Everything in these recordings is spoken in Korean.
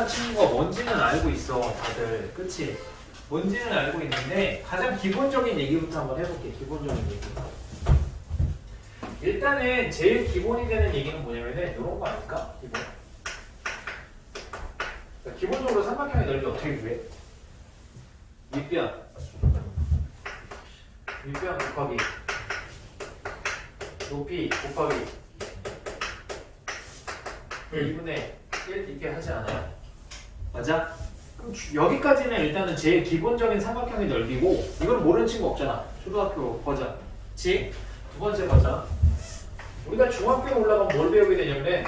삼각형이라는 친구가 뭔지는 알고 있어 다들 그치? 뭔지는 알고 있는데 가장 기본적인 얘기부터 한번 해볼게 기본적인 얘기 일단은 제일 기본이 되는 얘기는 뭐냐면은 이런 거 아닐까? 기본 그러니까 기본적으로 삼각형의 넓이 어떻게 구해? 윗변 윗변 곱하기 높이 곱하기 2분의 1 이렇게 하지 않아요? 맞아? 그럼 주- 여기까지는 일단은 제일 기본적인 삼각형의 넓이고 이건 모르는 친구 없잖아. 초등학교 버전 그치? 두 번째 버전 우리가 중학교에 올라가면 뭘 배우게 되냐면은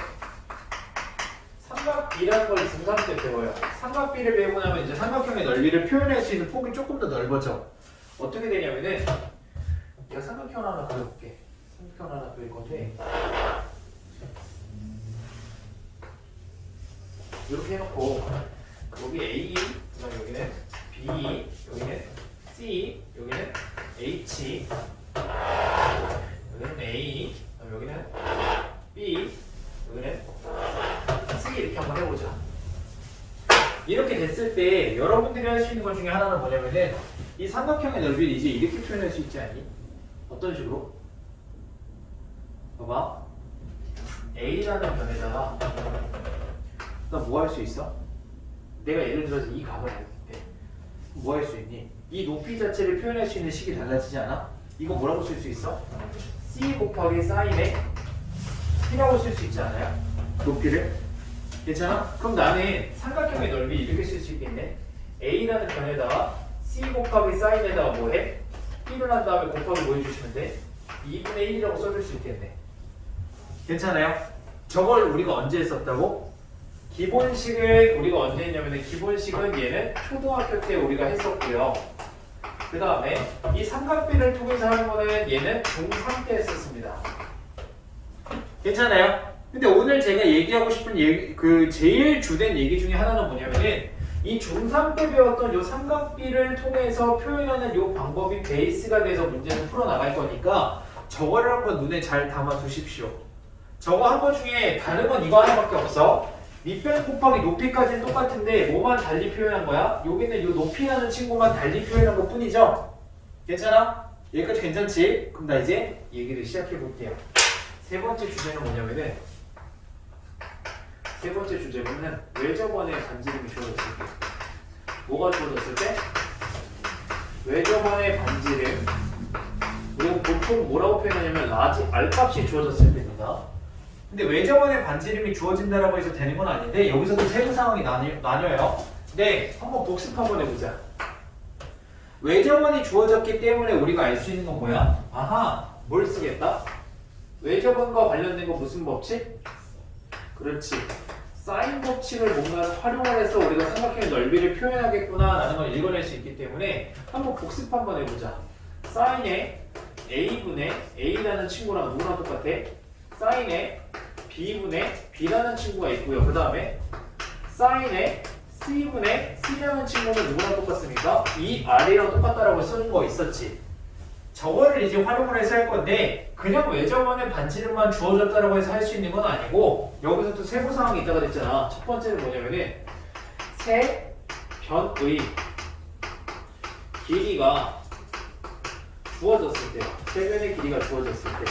삼각비라는 걸 중3 때 배워요. 삼각비를 배우고 나면 이제 삼각형의 넓이를 표현할 수 있는 폭이 조금 더 넓어져. 어떻게 되냐면은 내가 삼각형 하나 그려볼게. 삼각형 하나 그릴 건데 이렇게 해놓고 여기 A, 그다음 여기는 B, 여기는 C, 여기는 H, 여기는 A, 그다음 여기는 B, 여기는 C 이렇게 한번 해보자. 이렇게 됐을 때 여러분들이 할 수 있는 것 중에 하나는 뭐냐면은 이 삼각형의 넓이를 이제 이렇게 표현할 수 있지 않니? 어떤 식으로? 봐봐. A라는 변에다가 나뭐할 수 있어? 내가 예를 들어서 이 값을 알때 뭐 할 수 있니? 이 높이 자체를 표현할 수 있는 식이 달라지지 않아? 이거 뭐라고 쓸 수 있어? C 곱하기 사인에 T라고 쓸 수 있지 않아요? 높이를? 괜찮아? 그럼 나는 삼각형의 넓이 이렇게 쓸 수 있겠네 A라는 변에다가 C 곱하기 사인에다가 뭐해? T를 한 다음에 곱하기 뭐 해주시면 돼? 2분의 1이라고 써줄 수 있겠네 괜찮아요? 저걸 우리가 언제 했었다고? 기본식을 우리가 언제 했냐면 기본식은 얘는 초등학교 때 우리가 했었고요. 그 다음에 이 삼각비를 통해서 하는 거는 얘는 중3 때 했었습니다. 괜찮아요? 근데 오늘 제가 얘기하고 싶은 얘기, 그 제일 주된 얘기 중에 하나는 뭐냐면은 이 중3 때 배웠던 요 삼각비를 통해서 표현하는 요 방법이 베이스가 돼서 문제를 풀어나갈 거니까 저거를 한번 눈에 잘 담아 두십시오. 저거 한거 중에 다른 건 이거 하나밖에 없어. 밑변 곱하기 높이까지는 똑같은데 뭐만 달리 표현한 거야? 여기는 이 높이라는 친구만 달리 표현한 것 뿐이죠? 괜찮아? 여기까지 괜찮지? 그럼 나 이제 얘기를 시작해 볼게요. 세 번째 주제는 뭐냐면은 세 번째 주제는 외접원의 반지름이 주어졌을 때 뭐가 주어졌을 때? 외접원의 반지름 우리가 보통 뭐라고 표현하냐면 라지 R값이 주어졌을 때입니다. 근데 외접원의 반지름이 주어진다라고 해서 되는 건 아닌데 여기서도 세부 상황이 나뉘, 나뉘어요. 네, 한번 복습 한번 해보자. 외접원이 주어졌기 때문에 우리가 알 수 있는 건 뭐야? 아하, 뭘 쓰겠다? 외접원과 관련된 거 무슨 법칙? 그렇지. 사인 법칙을 뭔가 활용을 해서 우리가 삼각형의 넓이를 표현하겠구나 라는 걸 읽어낼 수 있기 때문에 한번 복습 한번 해보자. 사인의 a분의 a라는 친구랑 누구랑 똑같아? 사인의 b분의 b라는 친구가 있고요. 그 다음에 사인의 c분의 c라는 친구는 누구랑 똑같습니까? 이 r이랑 똑같다라고 쓰는 거 있었지. 저거를 이제 활용을 해서 할 건데 그냥 외접원의 반지름만 주어졌다라고 해서 할 수 있는 건 아니고 여기서 또 세부 상황이 있다가 됐잖아. 첫 번째는 뭐냐면은 세 변의 길이가 주어졌을 때요. 세 변의 길이가 주어졌을 때.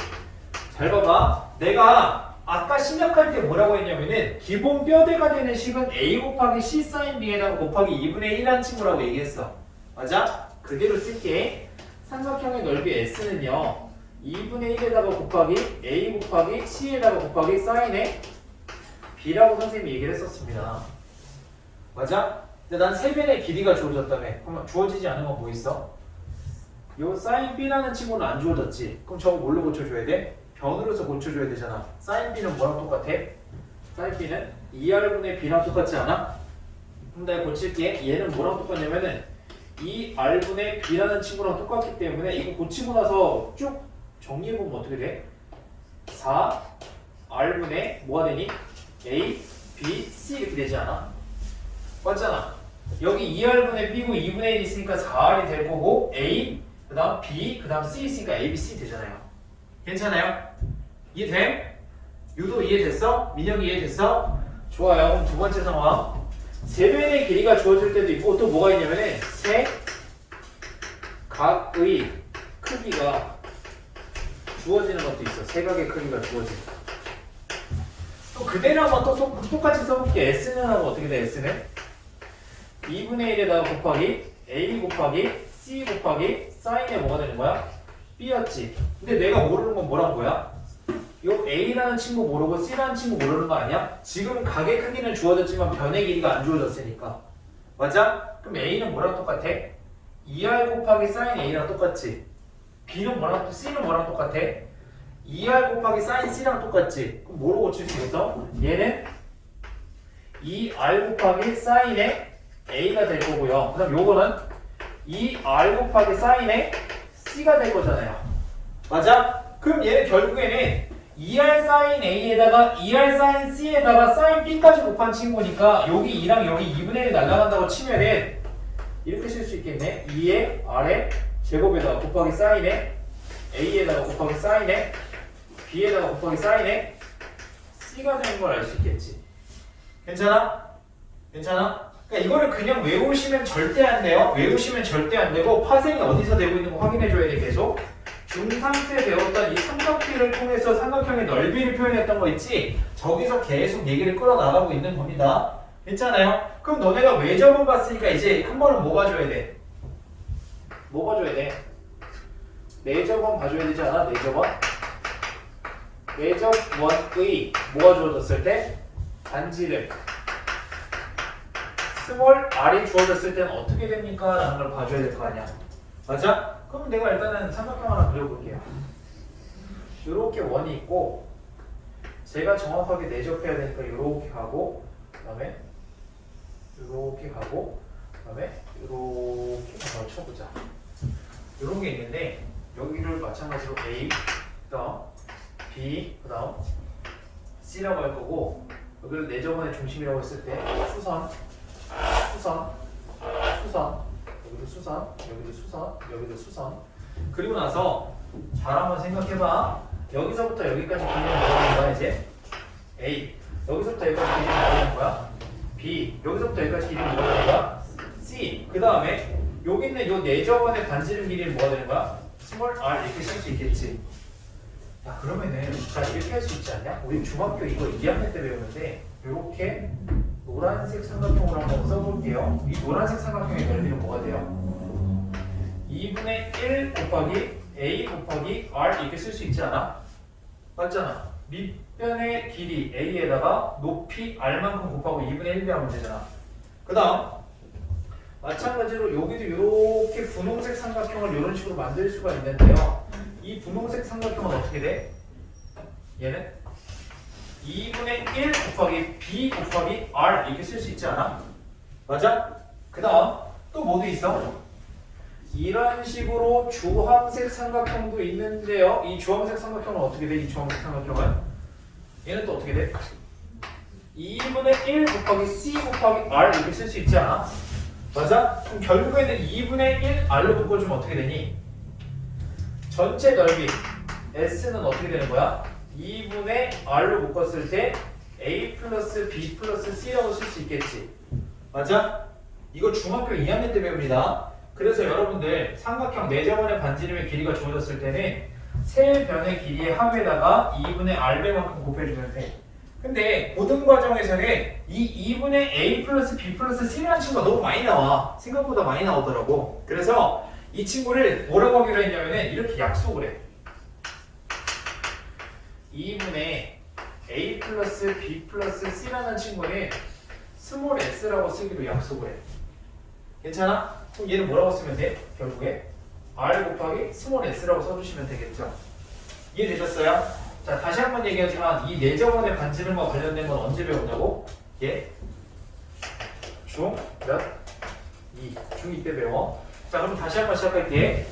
잘 봐봐. 내가 아까 시작할 때 뭐라고 했냐면은 기본 뼈대가 되는 식은 a 곱하기 c 사인 b에다가 곱하기 2분의 1한 친구라고 얘기했어. 맞아? 그대로 쓸게. 삼각형의 넓이 s는요. 2분의 1에다가 곱하기 a 곱하기 c에다가 곱하기 사인의 b라고 선생님이 얘기를 했었습니다. 맞아? 근데 난 세변의 길이가 주어졌다며. 그러면 주어지지 않은 건 뭐 있어? 요 사인 b라는 친구는 안 주어졌지. 그럼 저거 뭘로 고쳐줘야 돼? 변으로서 고쳐줘야 되잖아. 사인 b는 뭐랑 똑같아? 사인 b는 2r분의 b랑 똑같지 않아? 내가 고칠게. 얘는 뭐랑 똑같냐면은 2r분의 b라는 친구랑 똑같기 때문에 이거 고치고 나서 쭉 정리해보면 어떻게 돼? 4r분의 뭐가 되니? a, b, c 이렇게 되지 않아? 맞잖아. 여기 2r분의 b고 2분의 1 있으니까 4r이 될 거고 a, 그 다음 b, 그 다음 c 있으니까 a, b, c 되잖아요. 괜찮아요? 이해됨? 유도 이해됐어? 민혁이 이해됐어? 좋아요. 그럼 두 번째 상황. 세변의 길이가 주어질 때도 있고 또 뭐가 있냐면은 세 각의 크기가 주어지는 것도 있어. 세 각의 크기가 주어지는. 또 그대로 한번 또 소- 똑같이 써볼게. S는 하면 어떻게 돼? S는 2분의 1에다가 곱하기 A 곱하기 C 곱하기 사인에 뭐가 되는 거야? B였지. 근데 내가 모르는 건 뭐란 거야? 요 A라는 친구 모르고 C라는 친구 모르는 거 아니야? 지금 각의 크기는 주어졌지만 변의 길이가 안 주어졌으니까. 맞아? 그럼 A는 뭐랑 똑같아? 2R 곱하기 사인 A랑 똑같지? B는 뭐랑, C는 뭐랑 똑같아? 2R 곱하기 사인 C랑 똑같지? 그럼 뭐로 고칠 수 있어? 얘는 2R 곱하기 사인의 A가 될 거고요. 그럼 요거는 2R 곱하기 사인의 C가 될 거잖아요. 맞아? 그럼 얘는 결국에는 2R 사인 A에다가 2R 사인 C에다가 사인 B까지 곱한 친구니까 여기 2랑 여기 2분의 1이 날아간다고 치면은 이렇게 쓸 수 있겠네. 2의 R의 제곱에다가 곱하기 사인에 A에다가 곱하기 사인에 B에다가 곱하기 사인에 C가 되는 걸 알 수 있겠지. 괜찮아? 괜찮아? 그러니까 이거를 그냥 외우시면 절대 안 돼요. 외우시면 절대 안 되고 파생이 어디서 되고 있는 거 확인해 줘야 돼 계속. 중3 때 배웠던 이 삼각비를 통해서 삼각형의 넓이를 표현했던 거 있지? 저기서 계속 얘기를 끌어나가고 있는 겁니다. 괜찮아요? 그럼 너네가 외접을 봤으니까 이제 한 번은 뭐 봐줘야 돼? 뭐 봐줘야 돼? 내접원 봐줘야 되지 않아? 내접원? 내접원의 뭐가 주어졌을 때? 반지름 스몰 r이 주어졌을 때는 어떻게 됩니까? 라는 걸 봐줘야 될 거 아니야 맞아? 그럼 내가 일단은 삼각형 하나 그려볼게요. 이렇게 원이 있고 제가 정확하게 내접해야 되니까 이렇게 가고 그 다음에 이렇게 가고 그 다음에 이렇게 한번 쳐보자. 이런 게 있는데 여기를 마찬가지로 A 그 다음 B 그 다음 C라고 할 거고 여기를 내접원의 중심이라고 했을 때 수선 수선 수선 여기도 수선 여기도 수선 여기도 수선. 그리고 나서 잘 한번 생각해봐. 여기서부터 여기까지 뭐가 되는 거야 이제? A. 여기서부터 여기까지 뭐가 되는 거야? B. 여기서부터 여기까지 뭐가 되는 거야? C. 그 다음에 여기 있는 요 내접원의 반지름 길이는 뭐가 되는 거야? 스몰 r 이렇게 쓸 수 있겠지. 야 그러면은 자 이렇게 할 수 있지 않냐? 우리 중학교 이거 2학년 때 배우는데 이렇게 노란색 삼각형으로 한번 써볼게요. 이 노란색 삼각형의 넓이는 뭐가 돼요? 2분의 1 곱하기 a 곱하기 r 이렇게 쓸 수 있지 않아? 맞잖아. 밑변의 길이 a에다가 높이 r만큼 곱하고 2분의 1 하면 되잖아. 그 다음 마찬가지로 여기도 이렇게 분홍색 삼각형을 이런 식으로 만들 수가 있는데요. 이 분홍색 삼각형은 어떻게 돼? 얘는 2분의 1 곱하기 b 곱하기 r 이렇게 쓸 수 있지 않아? 맞아? 그 다음 또 뭐도 있어? 이런 식으로 주황색 삼각형도 있는데요. 이 주황색 삼각형은 어떻게 돼? 이 주황색 삼각형은 얘는 또 어떻게 돼? 2분의 1 곱하기 c 곱하기 r 이렇게 쓸 수 있지 않아? 맞아? 그럼 결국에는 2분의 1 r로 묶어주면 어떻게 되니? 전체 넓이 s는 어떻게 되는 거야? 2분의 r로 묶었을 때 a 플러스 b 플러스 c라고 쓸 수 있겠지. 맞아? 이거 중학교 2학년 때 배웁니다. 그래서 여러분들 삼각형 내접원의 반지름의 길이가 주어졌을 때는 세 변의 길이의 합에다가 2분의 r배만큼 곱해주면 돼. 근데 고등 과정에서는 이 2분의 a 플러스 b 플러스 c라는 친구가 너무 많이 나와. 생각보다 많이 나오더라고. 그래서 이 친구를 뭐라고 하기로 했냐면은 이렇게 약속을 해. 2분의 a 플러스 b 플러스 c라는 친구는 스몰 s라고 쓰기로 약속을 해. 괜찮아? 그럼 얘는 뭐라고 쓰면 돼? 결국에 r 곱하기 스몰 s라고 써주시면 되겠죠. 이해되셨어요? 자 다시 한 번 얘기하지만 이 내저번의 반지름과 관련된 건 언제 배웠냐고? 예? 중? 몇? 2. 중2 때 배워. 자 그럼 다시 한 번 시작할게.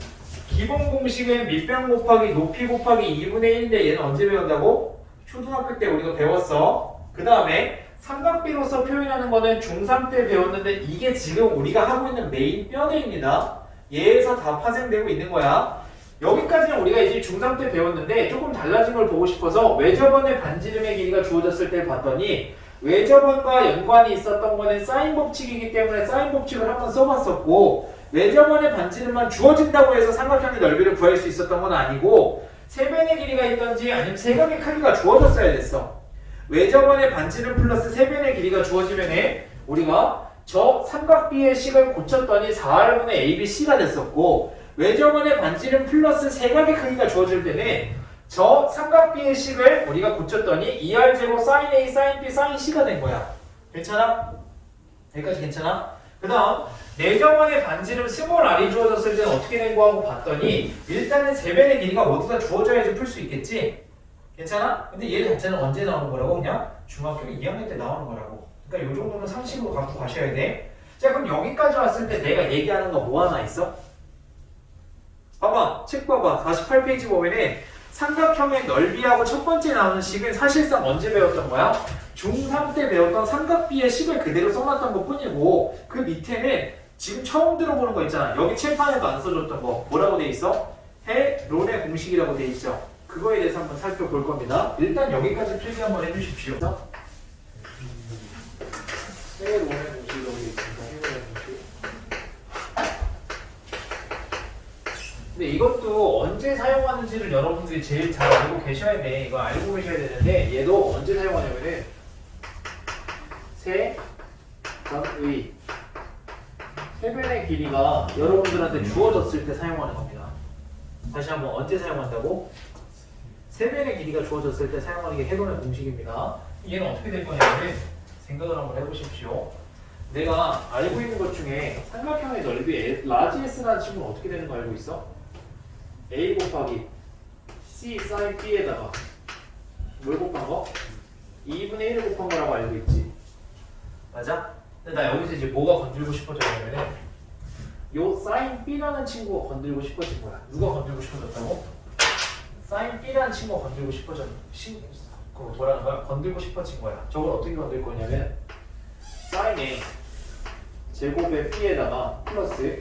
기본 공식은 밑변 곱하기 높이 곱하기 2분의 1인데 얘는 언제 배운다고? 초등학교 때 우리가 배웠어. 그 다음에 삼각비로서 표현하는 거는 중3 때 배웠는데 이게 지금 우리가 하고 있는 메인 뼈대입니다. 얘에서 다 파생되고 있는 거야. 여기까지는 우리가 이제 중3 때 배웠는데 조금 달라진 걸 보고 싶어서 외접원의 반지름의 길이가 주어졌을 때 봤더니 외접원과 연관이 있었던 거는 사인 법칙이기 때문에 사인 법칙을 한번 써봤었고 외접원의 반지름만 주어진다고 해서 삼각형의 넓이를 구할 수 있었던 건 아니고 세변의 길이가 있던지 아니면 세각의 크기가 주어졌어야 됐어. 외접원의 반지름 플러스 세변의 길이가 주어지면은 우리가 저 삼각비의 식을 고쳤더니 4R분의 ABC가 됐었고 외접원의 반지름 플러스 세각의 크기가 주어질 때는 저 삼각비의 식을 우리가 고쳤더니 2R제곱 sin A, sin B, sin C가 된 거야. 괜찮아? 여기까지 괜찮아? 그 다음 내정원의 반지름 스몰 R이 주어졌을 때는 어떻게 된거 하고 봤더니 일단은 세변의 길이가 모두 다 주어져야지 풀 수 있겠지? 괜찮아? 근데 얘 자체는 언제 나오는 거라고? 그냥 중학교 2학년 때 나오는 거라고. 그러니까 이 정도는 상식으로 갖고 가셔야 돼. 자 그럼 여기까지 왔을 때 내가 얘기하는 거 뭐 하나 있어? 봐봐 책 봐봐 48페이지 보면은 삼각형의 넓이하고 첫 번째 나오는 식은 사실상 언제 배웠던 거야? 중3 때 배웠던 삼각비의 식을 그대로 써놨던 것 뿐이고 그 밑에는 지금 처음 들어보는 거 있잖아. 여기 칠판에도 안 써줬던 거. 뭐라고 돼 있어? 해론의 공식이라고 돼 있죠. 그거에 대해서 한번 살펴볼 겁니다. 일단 여기까지 필기 한번 해주십시오. 해론의 공식이라고 돼 있습니다. 해론의 공식. 근데 이것도 언제 사용하는지를 여러분들이 제일 잘 알고 계셔야 돼. 이거 알고 계셔야 되는데 얘도 언제 사용하냐면은 세, 의 세변의 길이가 여러분들한테 주어졌을 때 사용하는 겁니다. 다시 한번 언제 사용한다고? 세변의 길이가 주어졌을 때 사용하는 게 해론의 공식입니다. 얘는 어떻게 될 거냐면 생각을 한번 해보십시오. 내가 알고 있는 것 중에 삼각형의 넓이 라지 S라는 친구는 어떻게 되는 거 알고 있어? A 곱하기 C sin B에다가 뭘 곱한 거? 2분의 1을 곱한 거라고 알고 있지 맞아? 근데 나 여기서 이제 뭐가 건들고 싶어졌냐면은 요 sin B라는 친구가 건들고 싶어진 거야 누가 건들고 싶어졌다고? sin B라는 친구가 건들고 싶어졌 신, 그 뭐라는 거야? 건들고 싶어진 거야 저걸 어떻게 건들 거냐면 sin의 제곱의 B에다가 플러스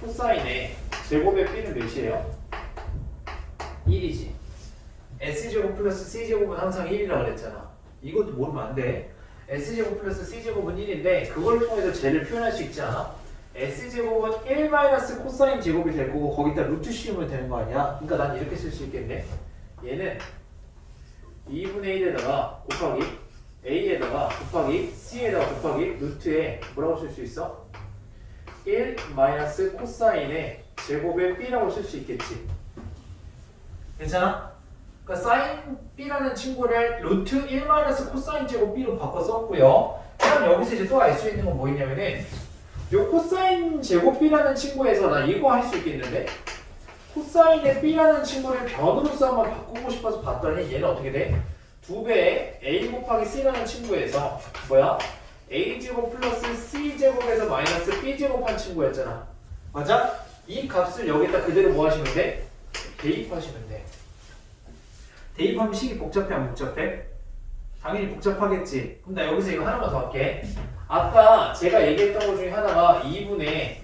코사인의 제곱의 B는 몇이에요? 1이지. S제곱 플러스 C제곱은 항상 1이라고 그랬잖아. 이것도 모르면 안 돼. S제곱 플러스 C제곱은 1인데 그걸 통해서 쟤를 표현할 수 있지 않아? S제곱은 1 마이너스 코사인 제곱이 될 거고 거기다 루트 씌우면 되는 거 아니야? 그러니까 난 이렇게 쓸 수 있겠네. 얘는 2분의 1에다가 곱하기 A에다가 곱하기 C에다가 곱하기 루트에 뭐라고 쓸 수 있어? 1 마이너스 코사인의 제곱의 B라고 쓸 수 있겠지. 괜찮아? 그러니까 사인 B라는 친구를 루트 1 마이너스 코사인 제곱 B로 바꿔 썼고요. 그럼 여기서 이제 또 알 수 있는 건뭐 있냐면은 요 코사인 제곱 B라는 친구에서 나 이거 할 수 있겠는데 코사인의 B라는 친구를 변으로서 한번 바꾸고 싶어서 봤더니 얘는 어떻게 돼? 두 배의 A 곱하기 C라는 친구에서 뭐야? A 제곱 플러스 C 제곱에서 마이너스 B 제곱한 친구였잖아. 맞아? 이 값을 여기다 그대로 뭐 하시면 돼? 대입하시면 돼. 대입하면 식이 복잡해 안 복잡해? 당연히 복잡하겠지. 그럼 나 여기서 이거 하나만 더 할게. 아까 제가 얘기했던 것 중에 하나가 2분의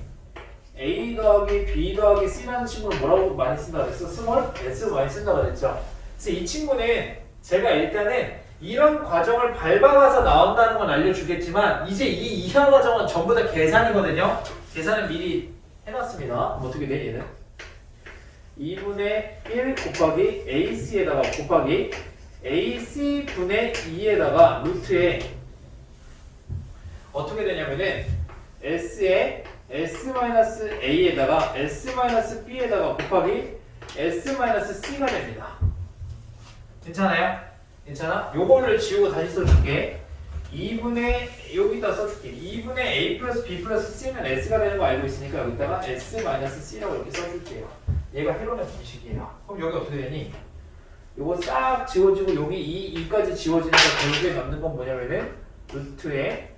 A 더하기 B 더하기 C라는 친구를 뭐라고 많이 쓴다 그랬어? 스몰? S로 많이 쓴다 그랬죠? 그래서 이 친구는 제가 일단은 이런 과정을 밟아가서 나온다는 건 알려주겠지만 이제 이 이하 과정은 전부 다 계산이거든요? 계산은 미리 해놨습니다. 어떻게 돼 얘는? 2분의 1 곱하기 AC에다가 곱하기 AC분의 2에다가 루트에 어떻게 되냐면은 S에 S-A에다가 S-B에다가 곱하기 S-C가 됩니다. 괜찮아요? 괜찮아? 요거를 지우고 다시 써줄게. 2분의 여기다 써줄게. 2분의 A 플러스 B 플러스 C면 S가 되는 거 알고 있으니까 여기다가 S-C라고 이렇게 써줄게요. 얘가 헤론의 공식이에요. 그럼 여기 어떻게 되니? 요거 싹 지워지고 여기 2, 2까지 지워지니까 결국에 남는 건 뭐냐면은 루트에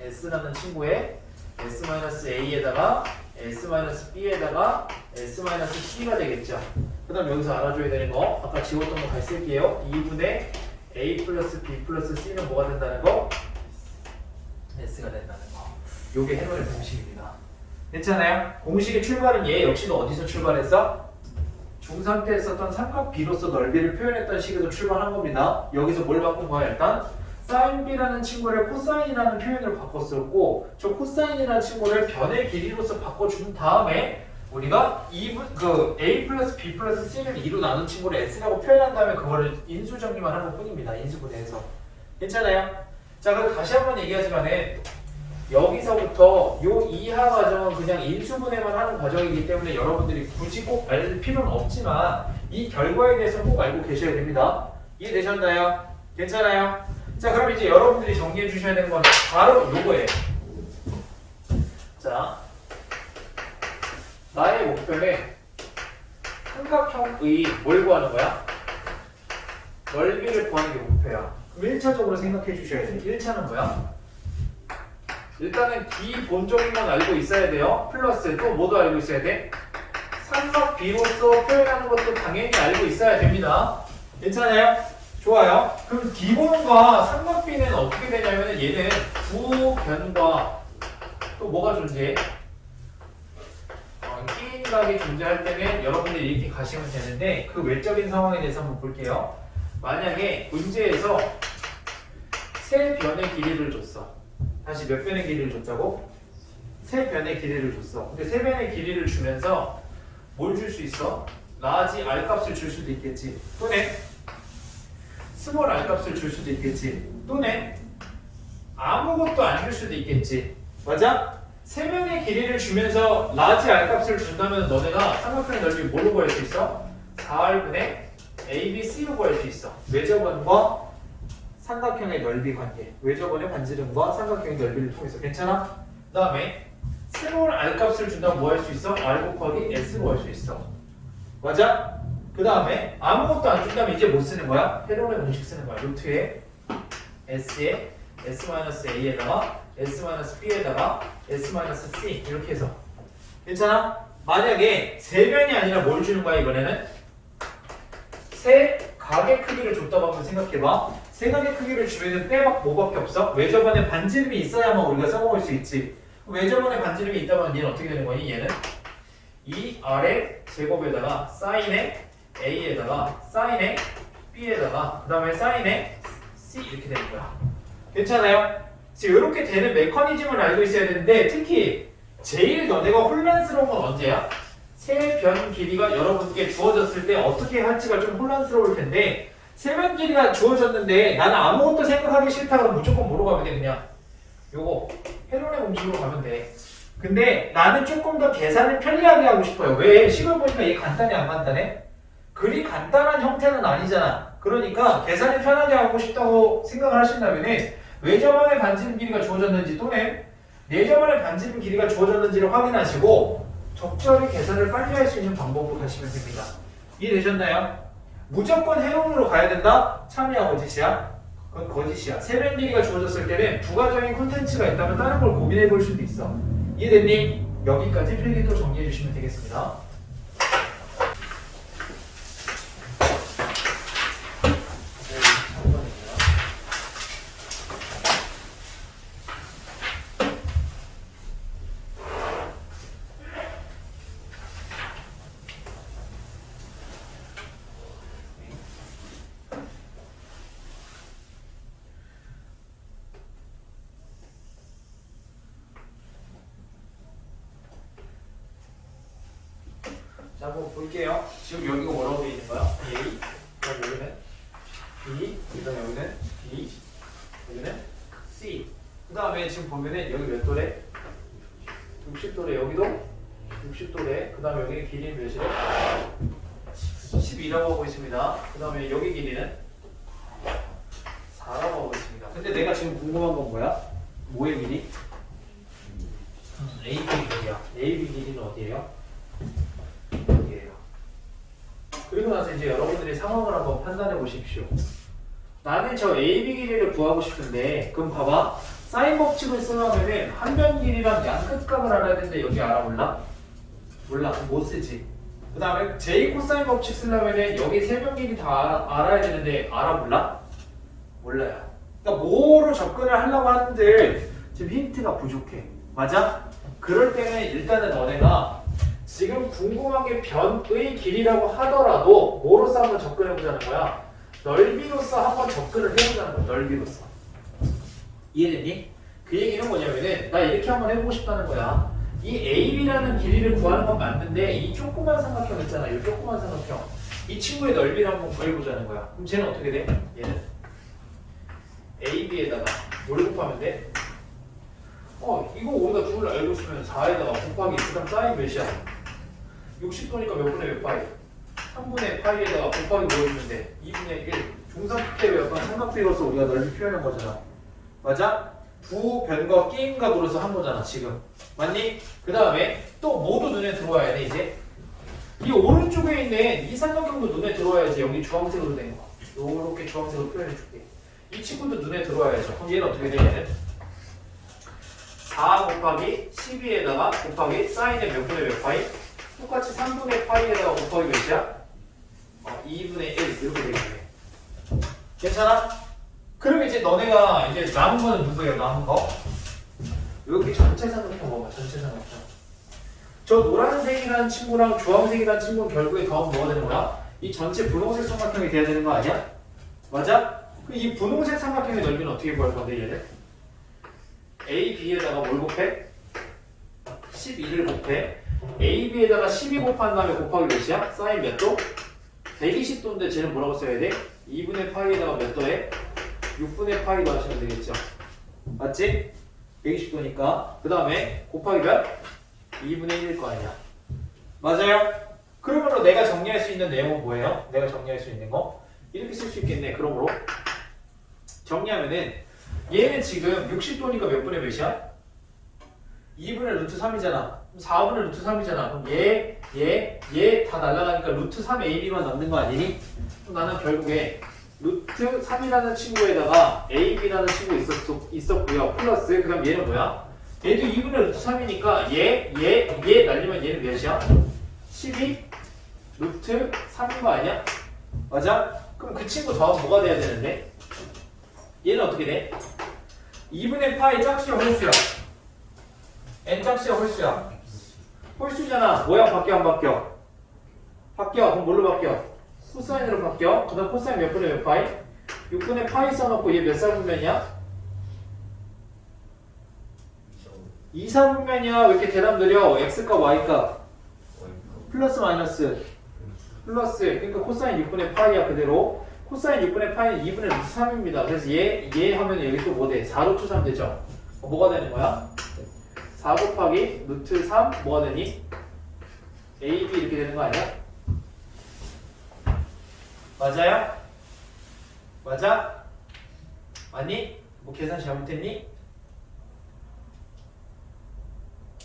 S라는 친구의 S-A에다가 S-B에다가 S-C가 되겠죠. 그 다음 여기서 알아줘야 되는 거 아까 지웠던 거 다시 쓸게요. 2분의 A 플러스 B 플러스 C는 뭐가 된다는 거? S가 된다는 거. 요게 헤론의 공식입니다. 괜찮아요? 공식의 출발은 얘 역시도 어디서 출발했어? 중3 때 썼던 삼각 비로서 넓이를 표현했던 식에서 출발한 겁니다. 여기서 뭘 바꾼 거야 일단? 사인 b라는 친구를 코사인이라는 표현으로 바꿨었고 저 코사인이라는 친구를 변의 길이로서 바꿔준 다음에 우리가 2분, 그 a 플러스 b 플러스 c를 2로 나눈 친구를 s라고 표현한 다음에 그거를 인수 정리만 한 것뿐입니다. 인수분해해서 괜찮아요? 자 그럼 다시 한번 얘기하지만은 여기서부터 요 이하 과정은 그냥 인수분해만 하는 과정이기 때문에 여러분들이 굳이 꼭 알릴 필요는 없지만 이 결과에 대해서 꼭 알고 계셔야 됩니다. 이해되셨나요? 괜찮아요? 자 그럼 이제 여러분들이 정리해 주셔야 되는 건 바로 요거예요. 자 나의 목표는 삼각형의 뭘 구하는 거야? 넓이를 구하는 게 목표야. 그럼 1차적으로 생각해 주셔야 돼. 1차는 뭐야? 일단은 기본적인 건 알고 있어야 돼요. 플러스 또 뭐도 알고 있어야 돼? 삼각 비로서 표현하는 것도 당연히 알고 있어야 됩니다. 괜찮아요? 좋아요. 그럼 기본과 삼각 비는 어떻게 되냐면 얘는 부변과 또 뭐가 존재해? 어, 끼인각이 존재할 때는 여러분들이 이렇게 가시면 되는데 그 외적인 상황에 대해서 한번 볼게요. 만약에 문제에서 세 변의 길이를 줬어. 다시 몇 변의 길이를 줬다고? 세 변의 길이를 줬어. 근데 세 변의 길이를 주면서 뭘 줄 수 있어? 라지 R 값을 줄 수도 있겠지. 또는 스몰 R 값을 줄 수도 있겠지. 또는 아무것도 안 줄 수도 있겠지. 맞아? 세 변의 길이를 주면서 라지 R 값을 준다면 너네가 삼각형의 넓이 뭘로 구할 수 있어? 4R분의 ABC로 구할 수 있어. 외접원과 삼각형의 넓이 관계. 외접원의 반지름과 삼각형의 넓이를 통해서 괜찮아? 그 다음에 스몰 R 값을 준다면 뭐 할 수 있어? R 곱하기 S로 할수 있어. 맞아? 그 다음에 아무것도 안 준다면 이제 못 쓰는 거야? 헤론의 공식 쓰는 거야. 루트에 S에 S-A에다가 S-B에다가 S-C 이렇게 해서 괜찮아? 만약에 세 변이 아니라 뭘 주는 거야 이번에는? 세 각의 크기를 줬다고 한번 생각해봐. 세 각의 크기를 주면은 빼박 뭐밖에 없어? 외접원에 반지름이 있어야만 우리가 써먹을 수 있지. 외접원에 반지름이 있다면 얘는 어떻게 되는 거니? 얘는 이 아래 제곱에다가 사인의 a에다가 사인의 b에다가 그 다음에 사인의 c 이렇게 되는 거야. 괜찮아요? 지금 이렇게 되는 메커니즘을 알고 있어야 되는데 특히 제일 너네가 혼란스러운 건 언제야? 세 변 길이가 여러분께 주어졌을 때 어떻게 할지가 좀 혼란스러울 텐데 세변 길이가 주어졌는데 나는 아무것도 생각하기 싫다 그러면 무조건 뭐로 가면 돼 그냥 요거 헤론의 공식으로 가면 돼 근데 나는 조금 더 계산을 편리하게 하고 싶어요 왜? 식을 보니까 이게 간단해 안 간단해? 그리 간단한 형태는 아니잖아 그러니까 계산이 편하게 하고 싶다고 생각을 하신다면은 외접원의 반지름 길이가 주어졌는지 또는 내접원의 반지름 길이가 주어졌는지를 확인하시고 적절히 계산을 빨리 할 수 있는 방법으로 가시면 됩니다. 이해되셨나요? 무조건 해롱으로 가야 된다? 참이야 거짓이야? 그건 거짓이야. 길이가 주어졌을 때는 부가적인 콘텐츠가 있다면 다른 걸 고민해 볼 수도 있어. 이해됐니? 여기까지 필기도 정리해 주시면 되겠습니다. 자, 한번 볼게요. 지금 여기가 뭐라고 되어 있는 거야? A. 그럼 여기는 B. 그다음 여기는 B. 여기는 C. 그 다음에 지금 보면은 여기 몇 도래? 60도래. 여기도 60도래. 그 다음에 여기 길이는 몇이래? 12라고 하고 있습니다. 그 다음에 여기 길이는 4라고 하고 있습니다. 근데 내가 지금 궁금한 건 뭐야? 뭐의 길이? AB 길이야. AB 길이는 어디예요? 여기에요. 그리고 나서 이제 여러분들이 상황을 한번 판단해 보십시오. 나는 저 AB 길이를 구하고 싶은데 그럼 봐봐. 사인 법칙을 쓰려면은 한변 길이랑 양 끝값을 알아야 되는데 여기 알아 몰라? 몰라. 그럼 못 쓰지. 그 다음에 J 코사인 법칙 쓰려면은 여기 세변 길이 다 알아, 알아야 되는데 알아 몰라? 몰라요. 그러니까 뭐로 접근을 하려고 하는데 지금 힌트가 부족해. 맞아? 그럴 때는 일단은 너네가 지금 궁금한 게 변의 길이라고 하더라도 뭐로서 한번 접근해 보자는 거야? 넓이로서 한번 접근을 해보자는 거야. 넓이로서. 이해됐니? 그 얘기는 뭐냐면은 나 이렇게 한번 해보고 싶다는 거야. 이 AB라는 길이를 구하는 건 맞는데 이 조그만 삼각형 있잖아. 이 조그만 삼각형. 이 친구의 넓이를 한번 구해보자는 거야. 그럼 쟤는 어떻게 돼? 얘는 AB에다가 뭘 곱하면 돼? 어, 이거 우리가 둘 알고 있으면 4에다가 곱하기 그다음 사인 몇이야? 60도니까 몇 분의 몇 파이? 3분의 파이에다가 곱하기 뭐 돼? 2분의 1. 중삼각대 약간 삼각대로서 우리가 넓이 표현한 거잖아. 맞아? 부, 변과, 게임각으로서 한 거잖아, 지금. 맞니? 그 다음에 또 모두 눈에 들어와야 돼, 이제. 이 오른쪽에 있는 이 삼각형도 눈에 들어와야지. 여기 주황색으로 된 거. 요렇게 주황색으로 표현해 줄게. 이 친구도 눈에 들어와야죠. 그럼 얘는 어떻게 돼, 얘는? 4 곱하기 12에다가 곱하기 사인의 몇 분의 몇 파이? 똑같이 3분의 파이에다가 곱하기 몇이야? 어, 2분의 1 이렇게 되겠네. 괜찮아? 그럼 이제 너네가 이제 남은 거는 누구예요? 남은 거? 여기 전체 삼각형 봐봐. 전체 삼각형. 저 노란색이라는 친구랑 주황색이라는 친구는 결국에 더하면 뭐가 되는 거야? 이 전체 분홍색 삼각형이 돼야 되는 거 아니야? 맞아? 그럼 이 분홍색 삼각형의 넓이는 어떻게 구할 건데 얘는? A, B에다가 뭘 곱해? 12를 곱해. A, B에다가 12 곱한 다음에 곱하기 몇이야? 사인 몇 도? 120도인데 쟤는 뭐라고 써야 돼? 2분의 파이에다가 몇 도에? 6분의 파이도 하시면 되겠죠. 맞지? 120도니까. 그 다음에 곱하기 몇? 2분의 1일 거 아니야. 맞아요? 그러므로 내가 정리할 수 있는 내용은 뭐예요? 내가 정리할 수 있는 거? 이렇게 쓸 수 있겠네. 그러므로 정리하면은 얘는 지금 60도니까 몇 분의 몇이야? 2분의 루트 3이잖아. 4분의 루트 3이잖아. 그럼 얘, 얘, 얘 다 날아가니까 루트 3 AB만 남는 거 아니니? 그럼 나는 결국에 루트 3이라는 친구에다가 AB라는 친구 있었, 있었고요. 플러스 그 다음 얘는 뭐야? 얘도 2분의 루트 3이니까 얘, 얘, 얘 날리면 얘는 몇이야? 12 루트 3인 거 아니야? 맞아? 그럼 그 친구 더하면 뭐가 돼야 되는데? 얘는 어떻게 돼? 2분의 파이 짝수야 홀수야? n 짝수야 홀수야? 홀수잖아. 모양 바뀌어 안 바뀌어? 바뀌어. 그럼 뭘로 바뀌어? 코사인으로 바뀌어. 그 다음 코사인 몇 분의 몇 파이? 6분의 파이 써놓고 얘 몇 사분면이야? 2, 4분면이야. 왜 이렇게 대답 느려? x값, y값. 플러스 마이너스. 플러스. 그러니까 코사인 6분의 파이야 그대로. 코사인 6분의 파이는 2분의 루트 3입니다. 그래서 얘, 얘 하면 여기 또 뭐 돼? 4루트 3 되죠? 어, 뭐가 되는 거야? 4 곱하기 루트 3 뭐가 되니? AB 이렇게 되는 거 아니야? 맞아요? 맞아? 맞니? 뭐 계산 잘못했니?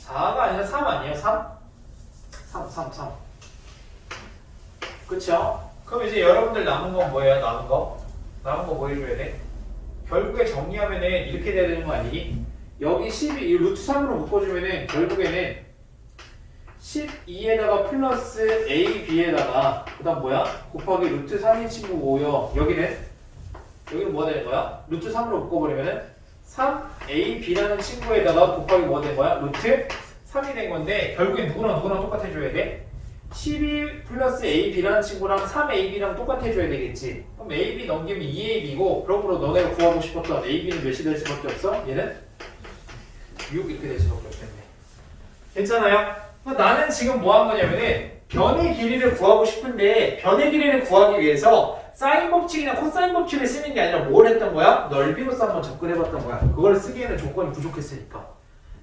4가 아니라 3 아니에요? 3? 3, 3, 3. 그쵸? 그럼 이제 여러분들 남은 건 뭐예요? 남은 거? 남은 거 뭐 해줘야 돼? 결국에 정리하면은 이렇게 돼야 되는 거 아니니? 여기 12, 이 루트 3으로 묶어주면은 결국에는 12에다가 플러스 a, b에다가 그 다음 뭐야? 곱하기 루트 3인 친구고요. 여기는 여기는 뭐가 되는 거야? 루트 3으로 묶어버리면은 3a, b라는 친구에다가 곱하기 뭐가 된 거야? 루트 3이 된 건데 결국엔 누구랑 누구랑 똑같아줘야 돼? 12 플러스 AB라는 친구랑 3AB랑 똑같아줘야 되겠지. 그럼 AB 넘기면 2AB고 그러므로 너네가 구하고 싶었던 AB는 몇이 될 수밖에 없어? 얘는 6 이렇게 될 수밖에 없겠네. 괜찮아요? 나는 지금 뭐 한 거냐면은 변의 길이를 구하고 싶은데 변의 길이를 구하기 위해서 사인 법칙이나 코사인 법칙을 쓰는 게 아니라 뭘 했던 거야? 넓이로서 한번 접근해봤던 거야. 그걸 쓰기에는 조건이 부족했으니까.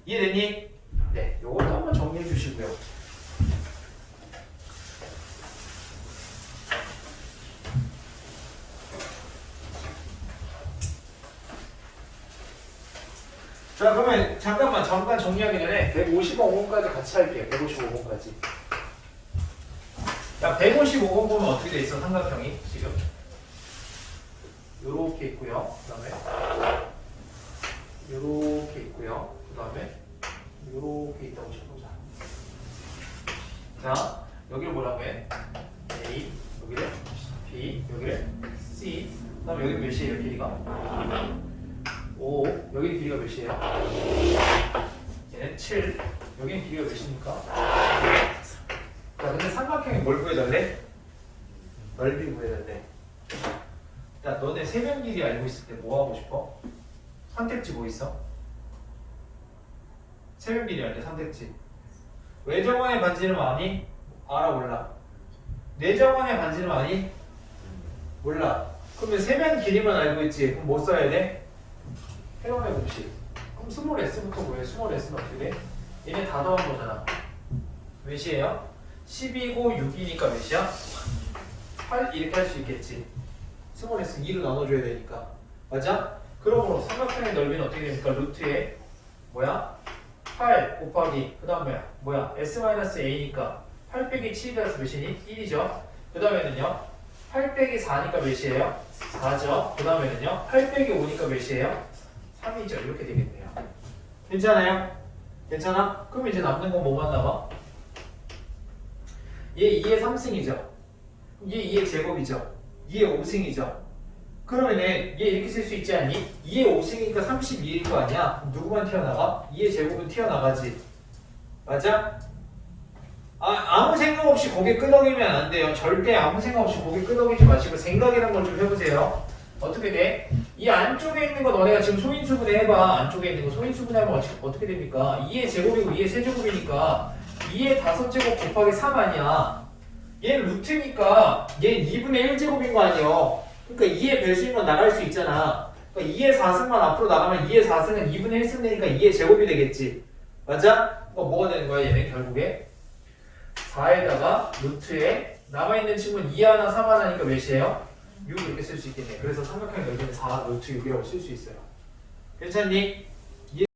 이해됐니? 네, 요것도 한번 정리해 주시고요. 자 그러면 잠깐만 잠깐 정리하기 전에 155번까지 같이 할게요. 155번까지. 야 155번 보면 어떻게 돼 있어 삼각형이? 지금? 요렇게 있고요. 그 다음에 요렇게 있고요. 그 다음에 요렇게 있다고 쳐보자. 자 여기를 뭐라고 해? A 여기를 B 여기를 C. 그 다음에 여기 몇이에요 길이가? 5 여기 길이가 몇이에요? 얘는 7 여기는 길이가 몇입니까? 자 근데 삼각형이 뭘 구해달래? 넓이 구해달래 야 너네 세면 길이 알고 있을 때 뭐 하고 싶어? 선택지 뭐 있어? 세변 길이 할때 선택지 외정원의 반지름 아니? 알아 몰라 내정원의 반지름 아니? 몰라 그러면 세변 길이만 알고 있지 그럼 뭐 써야 돼? 헤어의 공식 그럼 스몰 s부터 뭐해? 스몰 s는 어떻게 돼? 얘네 다 더한 거잖아 몇이에요? 12고 6이니까 몇이야? 8 이렇게 할 수 있겠지 스몰 s 2로 나눠줘야 되니까 맞아? 그러므로 삼각형의 넓이는 어떻게 됩니까? 루트에 뭐야? 8 곱하기 그 다음에 뭐야? s-a니까 8 빼기 7이 더해서 몇이니? 1이죠 그 다음에는요 8 빼기 4니까 몇이에요? 4죠 그 다음에는요 8 빼기 5니까 몇이에요? 3이죠 이렇게 되겠네요 괜찮아요? 괜찮아? 그럼 이제 남는 건 뭐만 남아? 얘 2의 3승이죠 얘 2의 제곱이죠 2의 5승이죠 그러면은 얘 이렇게 쓸 수 있지 않니? 2의 5승이니까 32일 거 아니야? 누구만 튀어나가? 2의 제곱은 튀어나가지 맞아? 아, 아무 생각 없이 고개 끄덕이면 안 돼요 절대 아무 생각 없이 고개 끄덕이지 마시고 생각이란 걸 좀 해보세요 어떻게 돼? 이 안쪽에 있는 거 너네가 지금 소인수분해 해봐 안쪽에 있는 거 소인수분해하면 어떻게 됩니까? 2의 제곱이고 2의 세제곱이니까 2의 다섯 제곱 곱하기 3 아니야 얘는 루트니까 얘 2분의 1제곱인 거 아니에요 그러니까 2의 배수인 건 나갈 수 있잖아 그러니까 2의 4승만 앞으로 나가면 2의 4승은 2분의 1승 되니까 2의 제곱이 되겠지 맞아? 그러니까 뭐가 되는 거야 얘는 결국에 4에다가 루트에 남아있는 친구는 2 하나 3 하나니까 몇이에요? 6 이렇게 쓸 수 있겠네 그래서 삼각형의 넓이는 4 루트 6이라고 쓸 수 있어요 괜찮니?